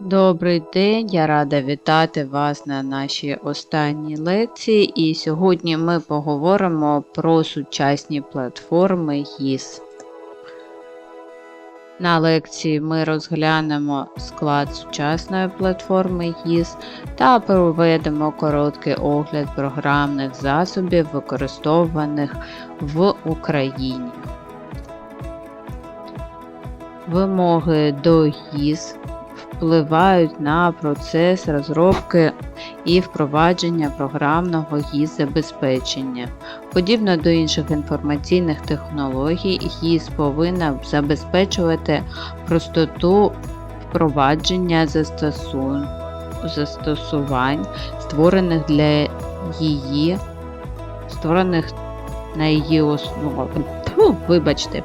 Добрий день, я рада вітати вас на нашій останній лекції. І сьогодні ми поговоримо про сучасні платформи ГІС. На лекції ми розглянемо склад сучасної платформи ГІС та проведемо короткий огляд програмних засобів, використовуваних в Україні. Вимоги до ГІС впливають на процес розробки і впровадження програмного ГІС забезпечення. Подібно до інших інформаційних технологій, ГІС повинна забезпечувати простоту впровадження застосувань, створених для її, створених на її основі. Фу, вибачте,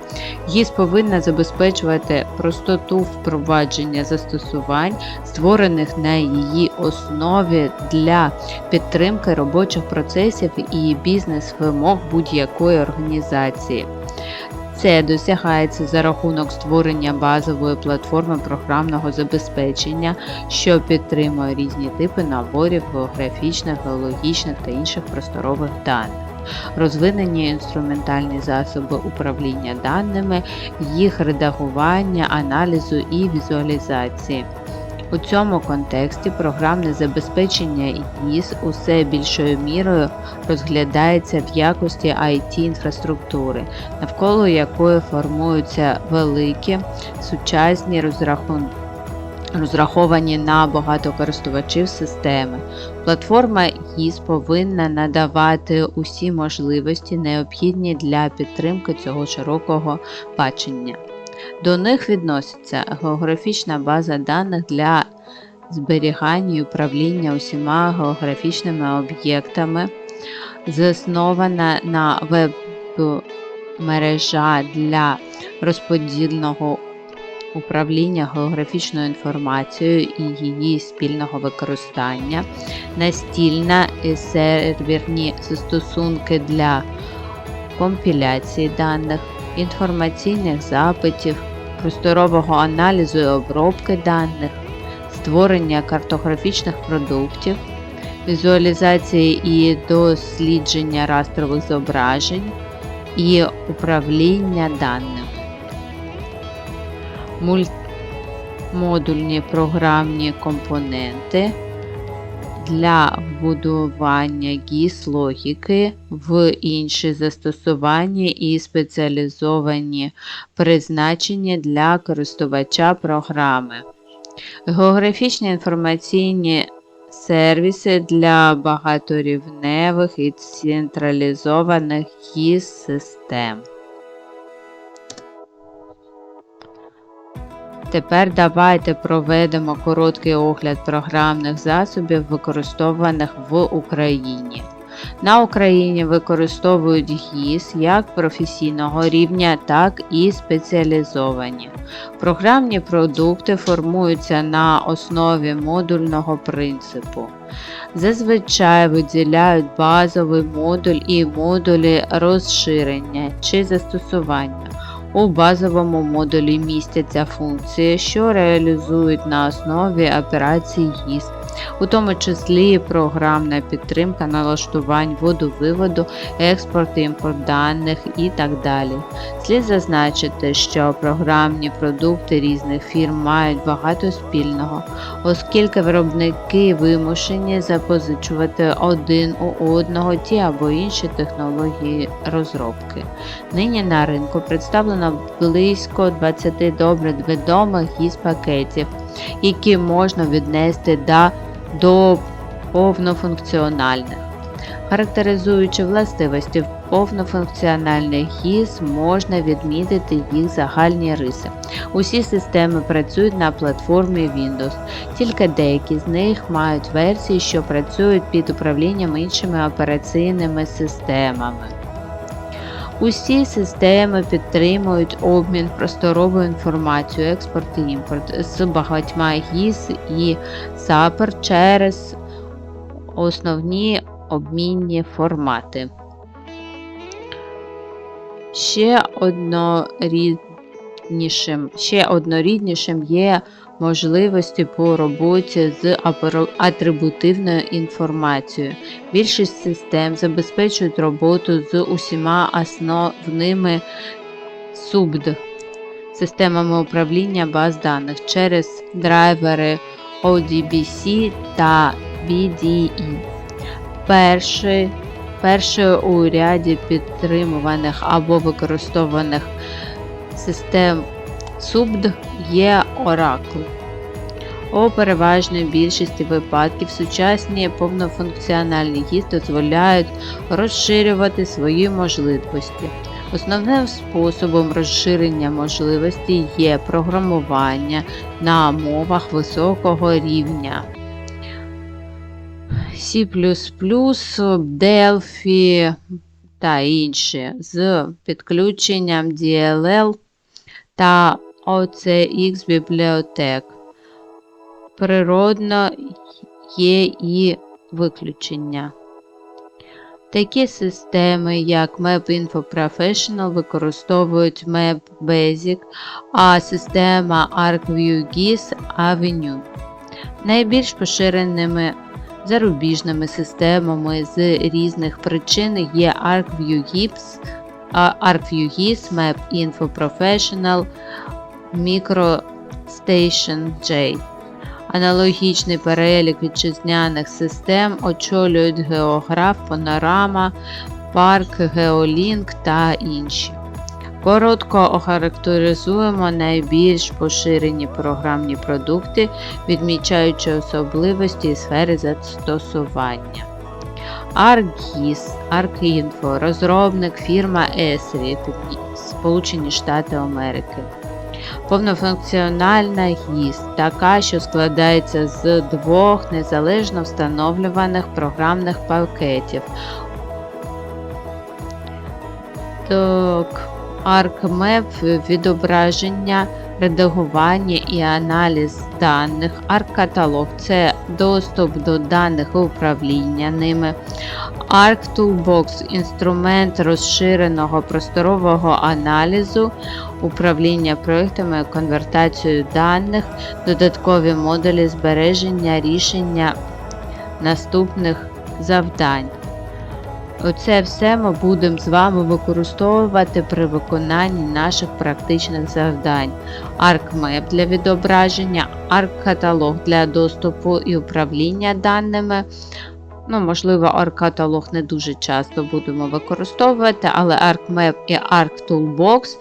ГІС повинна забезпечувати простоту впровадження застосувань, створених на її основі для підтримки робочих процесів і бізнес-вимог будь-якої організації. Це досягається за рахунок створення базової платформи програмного забезпечення, що підтримує різні типи наборів географічних, геологічних та інших просторових даних розвинені інструментальні засоби управління даними, їх редагування, аналізу і візуалізації. У цьому контексті програмне забезпечення ЄС усе більшою мірою розглядається в якості it інфраструктури, навколо якої формуються великі сучасні розрахунки розраховані на багато користувачів системи. Платформа ГІС повинна надавати усі можливості, необхідні для підтримки цього широкого бачення. До них відноситься географічна база даних для зберігання і управління усіма географічними об'єктами, заснована на веб-мережа для розподільного управління географічною інформацією і її спільного використання, настільна і серверні застосунки для компіляції даних, інформаційних запитів, просторового аналізу і обробки даних, створення картографічних продуктів, візуалізації і дослідження растрових зображень і управління даними модульні програмні компоненти для вбудування гіс логіки в інші застосування і спеціалізовані призначення для користувача програми. Географічні інформаційні сервіси для багаторівневих і централізованих гіс систем. Тепер давайте проведемо короткий огляд програмних засобів, використовуваних в Україні. На Україні використовують ГІС як професійного рівня, так і спеціалізовані. Програмні продукти формуються на основі модульного принципу. Зазвичай виділяють базовий модуль і модулі розширення чи застосування. У базовому модулі містяться функції, що реалізують на основі операцій ГІС у тому числі програмна підтримка налаштувань водовиводу, експорт імпорт даних і так далі. Слід зазначити, що програмні продукти різних фірм мають багато спільного, оскільки виробники вимушені запозичувати один у одного ті або інші технології розробки. Нині на ринку представлено близько 20 добре відомих гіс пакетів, які можна віднести до до повнофункціональних. Характеризуючи властивості повнофункціональних ГІС, можна відмітити їх загальні риси. Усі системи працюють на платформі Windows, тільки деякі з них мають версії, що працюють під управлінням іншими операційними системами. Усі системи підтримують обмін просторовою інформацією, експорт і імпорт з багатьма ГІС і САПР через основні обмінні формати. Ще одноріднішим, ще одноріднішим є можливості по роботі з атрибутивною інформацією. Більшість систем забезпечують роботу з усіма основними субд системами управління баз даних через драйвери ODBC та BDE. Перший, перший у ряді підтримуваних або використовуваних систем субд є Oracle. У переважній більшості випадків сучасні повнофункціональні ГІС дозволяють розширювати свої можливості. Основним способом розширення можливостей є програмування на мовах високого рівня. C++, Delphi та інші з підключенням DLL та OCX бібліотек. Природно є і виключення. Такі системи, як MapInfo Professional, використовують Map Basic, а система ArcView-GIS Avenue. Найбільш поширеними зарубіжними системами з різних причин є ArcView-GIS, ArcView-GIS, MapInfo Professional, MicroStation J. Аналогічний перелік вітчизняних систем очолюють Географ, Панорама, Парк, Геолінк та інші. Коротко охарактеризуємо найбільш поширені програмні продукти, відмічаючи особливості і сфери застосування. ArcGIS, ArcInfo, розробник фірма Esri, Сполучені Штати Америки. Повнофункціональна ГІС така, що складається з двох незалежно встановлюваних програмних пакетів. Так, ArcMap відображення, редагування і аналіз даних. ArcCatalog – це доступ до даних управління ними. ArcToolbox – інструмент розширеного просторового аналізу, управління проєктами, конвертацією даних, додаткові модулі збереження рішення наступних завдань. Оце все ми будемо з вами використовувати при виконанні наших практичних завдань. ArcMap для відображення, ArcCatalog для доступу і управління даними. Ну, можливо, ArcCatalog не дуже часто будемо використовувати, але ArcMap і ArcToolbox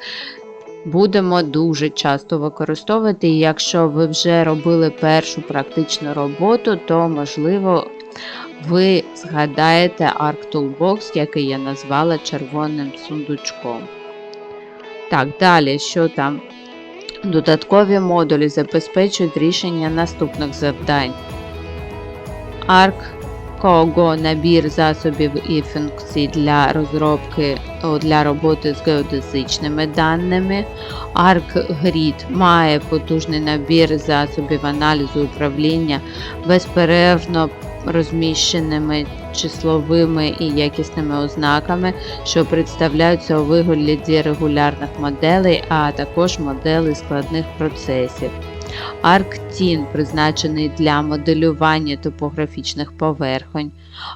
будемо дуже часто використовувати. І якщо ви вже робили першу практичну роботу, то можливо ви згадаєте ArcToolbox, який я назвала червоним сундучком. Так, далі, що там? Додаткові модулі забезпечують рішення наступних завдань. ArcCogo набір засобів і функцій для розробки для роботи з геодезичними даними. ArcGrid має потужний набір засобів аналізу управління безперервно розміщеними числовими і якісними ознаками, що представляються у вигляді регулярних моделей, а також моделей складних процесів. ArcTIN призначений для моделювання топографічних поверхонь,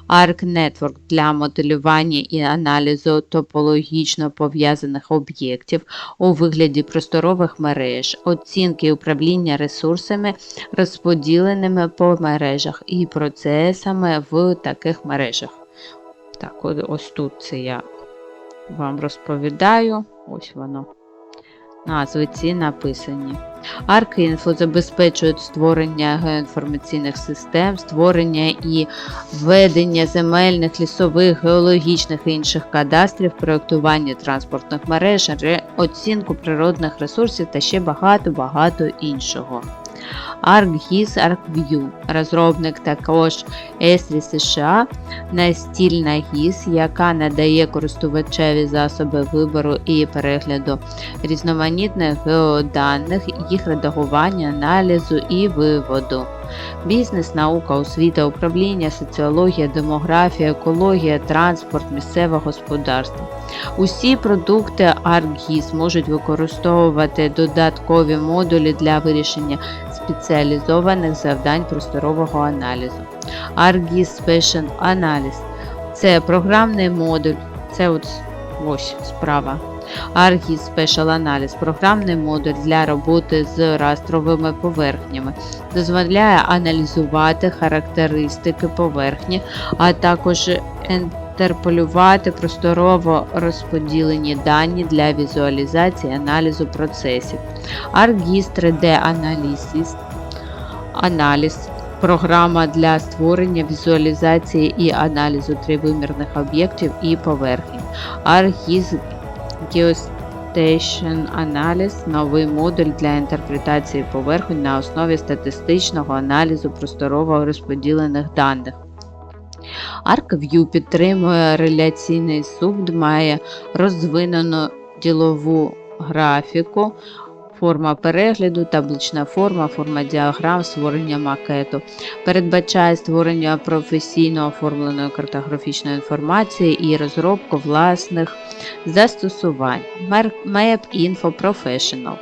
ArcNetwork для моделювання і аналізу топологічно пов'язаних об'єктів у вигляді просторових мереж, оцінки управління ресурсами, розподіленими по мережах і процесами в таких мережах. Так, ось тут це я вам розповідаю. Ось воно. Назви ці написані. Аркінфо забезпечують створення геоінформаційних систем, створення і введення земельних, лісових, геологічних і інших кадастрів, проєктування транспортних мереж, оцінку природних ресурсів та ще багато-багато іншого. ArcGIS ArcView. Розробник також Esri США, настільна GIS, яка надає користувачеві засоби вибору і перегляду різноманітних геоданих, їх редагування, аналізу і виводу. Бізнес, наука, освіта, управління, соціологія, демографія, екологія, транспорт, місцеве господарство. Усі продукти ArcGIS можуть використовувати додаткові модулі для вирішення спеціалізованих завдань просторового аналізу. ArcGIS Special Analysis – це програмний модуль, це от ось справа. ArcGIS Special Analysis – програмний модуль для роботи з растровими поверхнями, дозволяє аналізувати характеристики поверхні, а також інтерполювати просторово розподілені дані для візуалізації аналізу процесів. ArcGIS 3D Analysis аналіз програма для створення візуалізації і аналізу тривимірних об'єктів і поверхень. ArcGIS Geostation Analysis – новий модуль для інтерпретації поверхонь на основі статистичного аналізу просторово розподілених даних. ArcView підтримує реляційний субд, має розвинену ділову графіку, форма перегляду, таблична форма, форма діаграм, створення макету. Передбачає створення професійно оформленої картографічної інформації і розробку власних застосувань. Map Info Professional.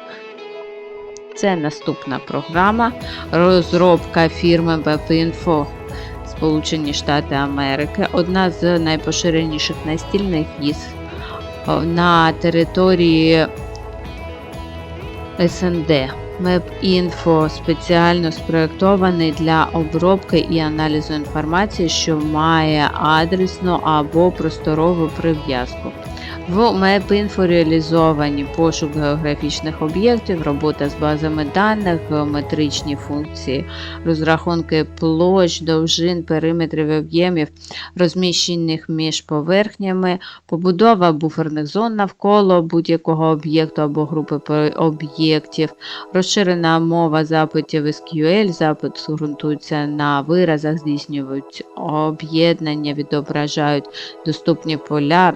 Це наступна програма. Розробка фірми WebInfo Сполучені Штати Америки. Одна з найпоширеніших настільних ГІС на території СНД. інфо спеціально спроєктований для обробки і аналізу інформації, що має адресну або просторову прив'язку. В MapInfo реалізовані пошук географічних об'єктів, робота з базами даних, геометричні функції, розрахунки площ, довжин, периметрів і об'ємів, розміщених між поверхнями, побудова буферних зон навколо будь-якого об'єкту або групи об'єктів, розширена мова запитів SQL, запит ґрунтується на виразах, здійснюють об'єднання, відображають доступні поля,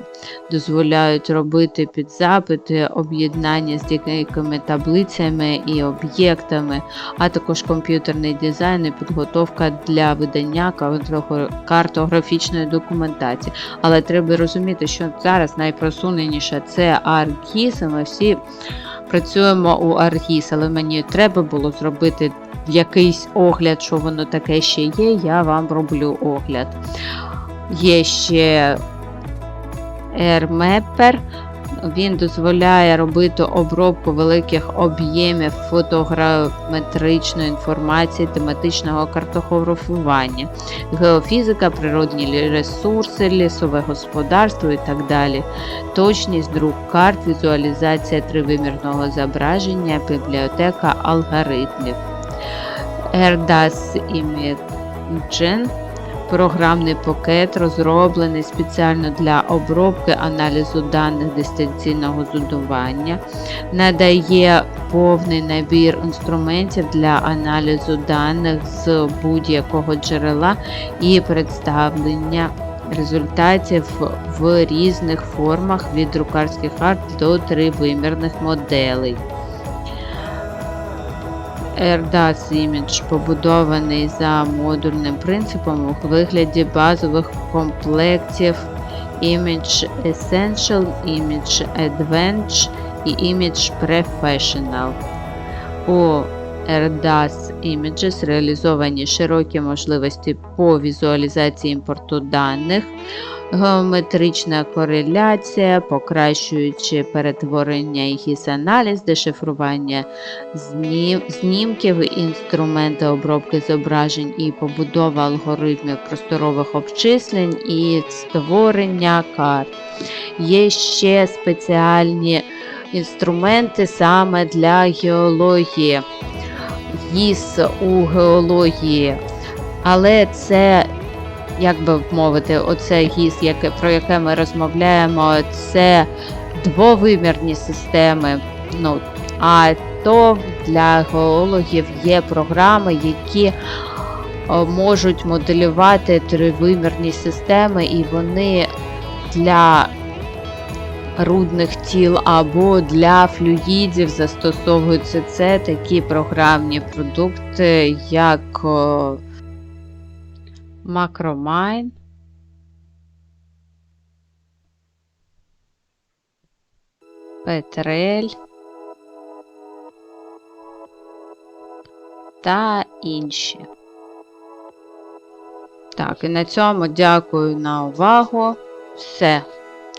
дозволяють дозволяють робити підзапити, об'єднання з деякими таблицями і об'єктами, а також комп'ютерний дизайн і підготовка для видання картографічної документації. Але треба розуміти, що зараз найпросуненіше це ArcGIS, і ми всі працюємо у ArcGIS, але мені треба було зробити якийсь огляд, що воно таке ще є, я вам роблю огляд. Є ще AirMapper. Він дозволяє робити обробку великих об'ємів фотограметричної інформації, тематичного картографування, геофізика, природні ресурси, лісове господарство і так далі. Точність друк карт, візуалізація тривимірного зображення, бібліотека алгоритмів. AirDAS Imagine Програмний пакет розроблений спеціально для обробки аналізу даних дистанційного зудування, надає повний набір інструментів для аналізу даних з будь-якого джерела і представлення результатів в різних формах від друкарських арт до тривимірних моделей. AirDAS Image побудований за модульним принципом у вигляді базових комплектів Image Essential, Image Advanced і Image Professional. У AirDAS Images реалізовані широкі можливості по візуалізації імпорту даних геометрична кореляція, покращуючи перетворення і гіс-аналіз, дешифрування знім... знімків, інструменти обробки зображень і побудова алгоритмів просторових обчислень і створення карт. Є ще спеціальні інструменти саме для геології. ГІС у геології, але це як би мовити, оце гіс, яке, про яке ми розмовляємо, це двовимірні системи. Ну, А то для геологів є програми, які можуть моделювати тривимірні системи, і вони для рудних тіл або для флюїдів застосовуються це такі програмні продукти, як Macromine, Petrel та інші. Так, і на цьому дякую на увагу. Все,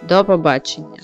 до побачення.